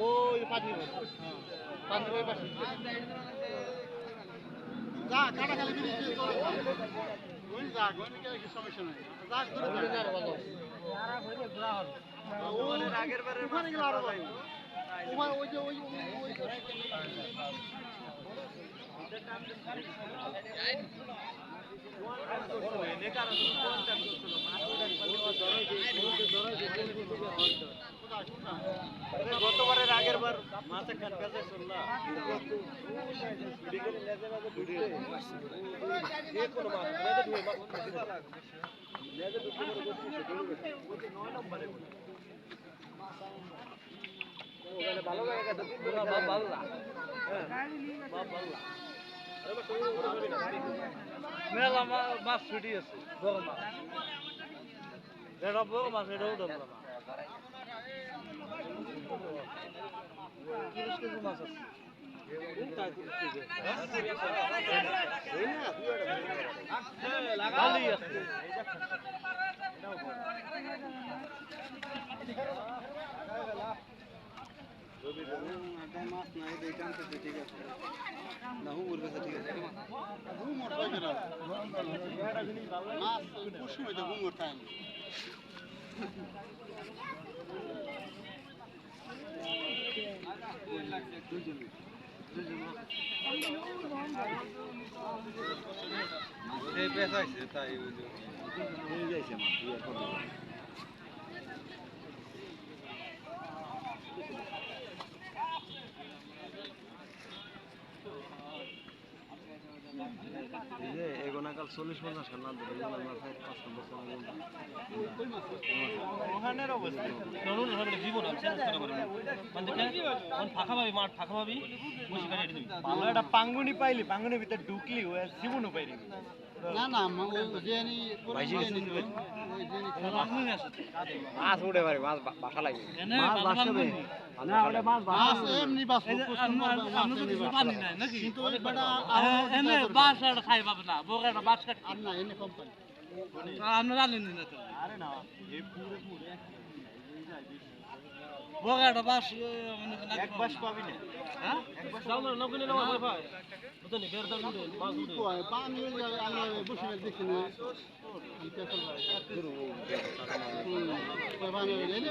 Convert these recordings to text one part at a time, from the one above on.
ওই পাঁচ নিয়ে পাঁচ নিয়ে পাঁচ যা কাটা খালি বিড়ি দিয়ে তোর ওই যাক ওই কি সমস্যা নাই যাক ধরে যাক আগের বারে ওখানে গেলে আরও ভাই গতবারের আগের বার মাছ একখান পেঁচে শুনলা ভালো লাগে ভালো মেলা মাছ ছুটি আছে, বড় মাছ। এটা বড় মাছ, এটাও কেজি মাছ আছে। ভালোই আছে তাই ওই যে নিয়ে যাইছে মাছ ইয়ে করে এই যে এগোনা কাল চল্লিশ পঞ্চাশ খান ধরে মাথায় পাঁচ নম্বর জীবন আছে চেষ্টা করে মানে কোন ফাঁকা পাবি মাঠ ফাঁকা পাবি বসে পাঙ্গুনি পাইলি পাঙ্গুনির ভিতরে ঢুকলি ও জীবনও পাইলি। না না মাছ উঠে পারে মাছ বাসা লাগে মাছ বাসবে না ওটা মাছ মাছ এমনি বাস পানি নাই নাকি? কিন্তু ওই বেটা এনে বাস আর খাই পাবে না বোকা একটা বাস কাটি আর না এনে কোম্পানি আপনি জানেন না তো। আরে না একটা বাস এক বাস পাবি না। হ্যাঁ? ভাই আমি বসে দেখছি না পেছল ভাই এনে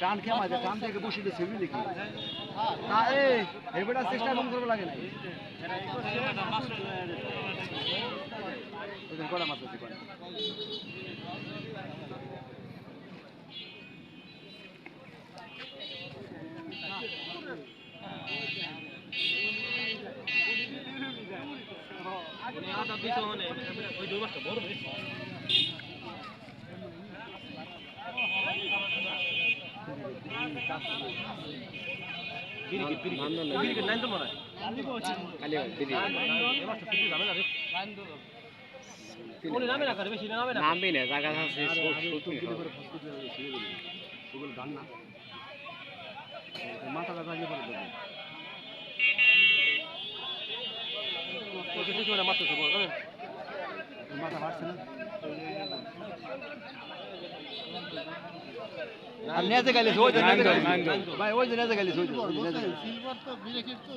টান খেয়ে মাঝে টান থেকে বসে দিয়ে ছবি লিখি না এ এবারে চেষ্টা কম করব লাগে না কটা মাছ আছে কটা আটা দিছো মানে ওই দুই মাসটা বড় বেশি নামবি না জায়গা আছে না। মাথা ব্যথা গিয়ে পড়ে দেবে কিছু মাত্র তো মাথা বাড়ছে না? আর নেজে গেলে ওই যে নেজে গেলে। ভাই ওই যে নেজে গেলে ওই যে নেজে গেলে। সিলভার তো তো।